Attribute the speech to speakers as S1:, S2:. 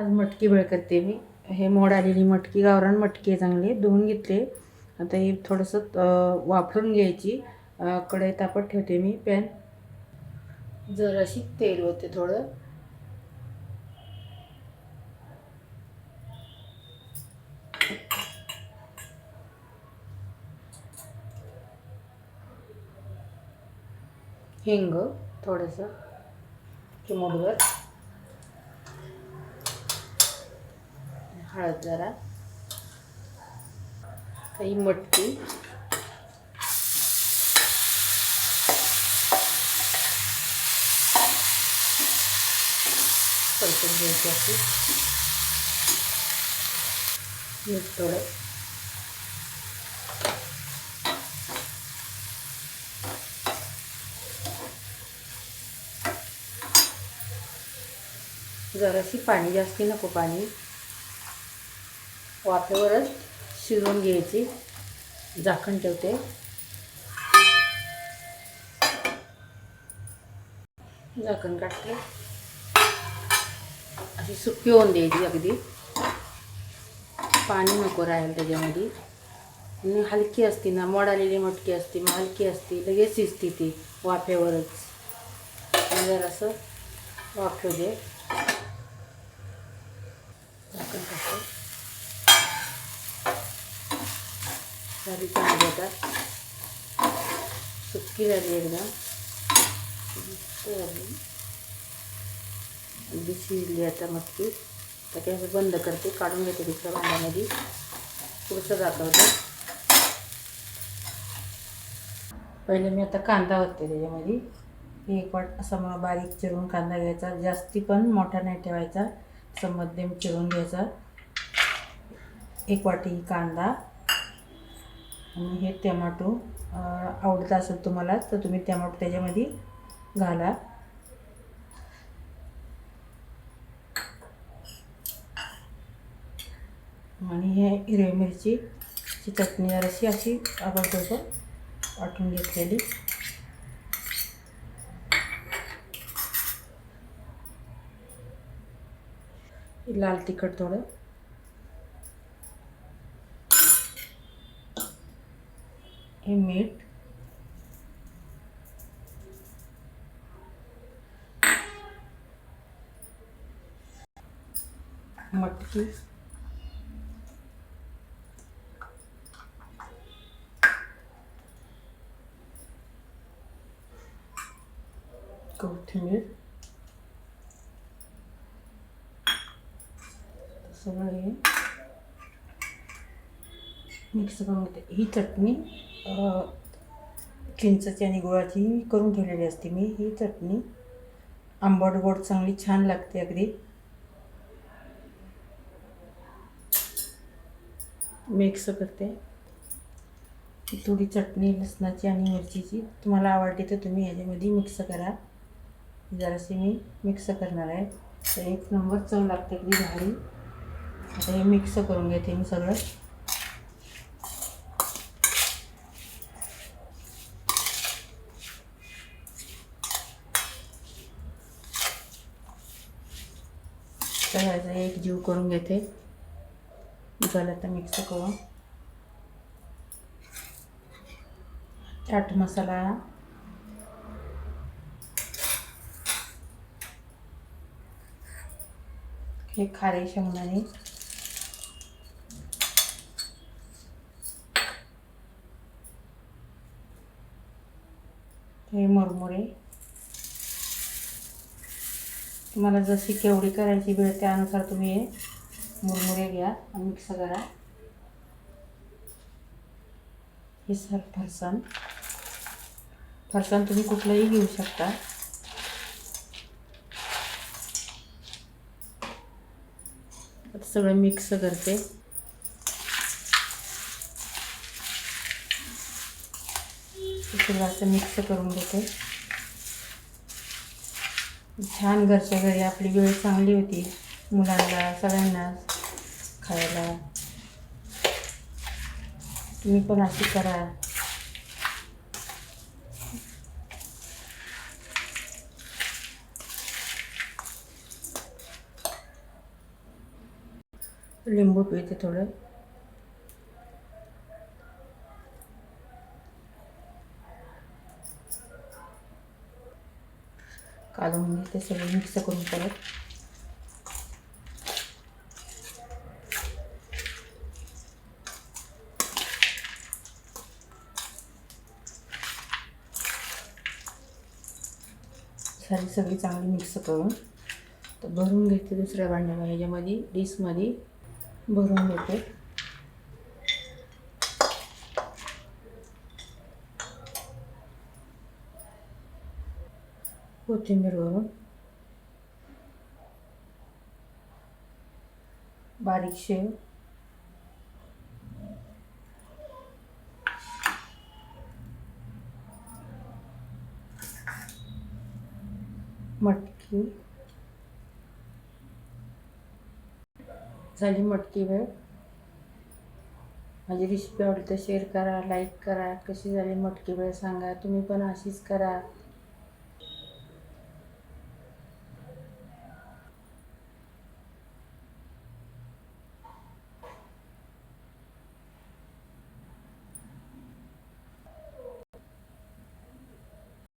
S1: आज मटकी भेळ करते मी. हे मोड आलेली मटकी गावरान मटकी आहे चांगली. धुवून घेतले. आता हे थोडंसं वापरून वाफरून घ्यायची. कढई तापत ठेवते मी पॅन. जराशी तेल होते थोडं. हिंग थोडंसं. चिमूटभर हळद जरा. काही मटकी. परतून घ्यायची अशी मीठ थोडं. जराशी पाणी जास्ती नको पाणी. वाफेवरच शिजवून घ्यायची. झाकण ठेवते. झाकण काढते. अशी सुकी होऊन द्यायची अगदी. पाणी नको राहील त्याच्यामध्ये. आणि हलकी असती ना मोडालेली मटकी असते मग हलकी असते लगेच शिजते ती वाफेवरच. जरासं वाफेव दे झाकण टाकते झाली चांगली आता सुक्की झाली एकदम. अगदी म्हणजे शिजली आता मटकी. तर ते असं बंद करते काढून घेते दुसऱ्या भांड्यामध्ये. पुढचं दाखवते पहिले मी आता कांदा होते त्याच्यामध्ये. एक वाट असा मग बारीक चिरून कांदा घ्यायचा. जास्ती पण मोठा नाही ठेवायचा. असं मध्यम चिरून घ्यायचा. एक वाटी कांदा. आणि हे टमाटो आवडत असेल तुम्हाला तर तुम्ही टमाटो त्याच्यामध्ये घाला. आणि हे हिरवी मिरचीची चटणी जराशी अशी आपण वाटून घेतलेली. लाल तिखट थोडं. हे मीठ मटकी। कोथिंबीर। हे मिक्स करून ही चिंचची आणि गुळाची करून ठेवलेली असते मी ही चटणी. आंबट गोड चांगली छान लागते अगदी. मिक्स करते. थोडी चटणी लसणाची आणि मिरचीची. तुम्हाला आवडते तर तुम्ही याच्यामध्ये मिक्स करा. जराशी मी मिक्स करणार आहे. तर एक नंबर चव लागते अगदी भारी. आता हे मिक्स करून घेते मी सगळं. ह्याचा एक जीव करून घेते. झालं आता मिक्स करून. चाट मसाला. हे खारे शेंगदाणे. हे मुरमुरे. तुम्हाला जशी केवढी करायची वेळ त्यानुसार तुम्ही हे मुरमुरे घ्या आणि मिक्स करा. हे सर फरसाण. फरसाण तुम्ही कुठलंही घेऊ शकता. सगळं मिक्स करते. सगळं असं मिक्स करून घेते. छान घरच्या घरी आपली वेळ चांगली होती. मुलांना सगळ्यांना खायला. तुम्ही पण अशी करा. लिंबू पिते थोडं. काढून ते सगळं मिक्स करून परत सारी सगळी चांगली मिक्स करून तर भरून घेते दुसऱ्या भांड्या ह्याच्यामध्ये डिशमध्ये भरून घेते कोथिंबीर भरून बारीक शेव मटकी झाली मटकी वेळ माझी रेसिपी आवडली तर शेअर करा लाईक करा कशी झाली मटकी वेळ सांगा तुम्ही पण अशीच करा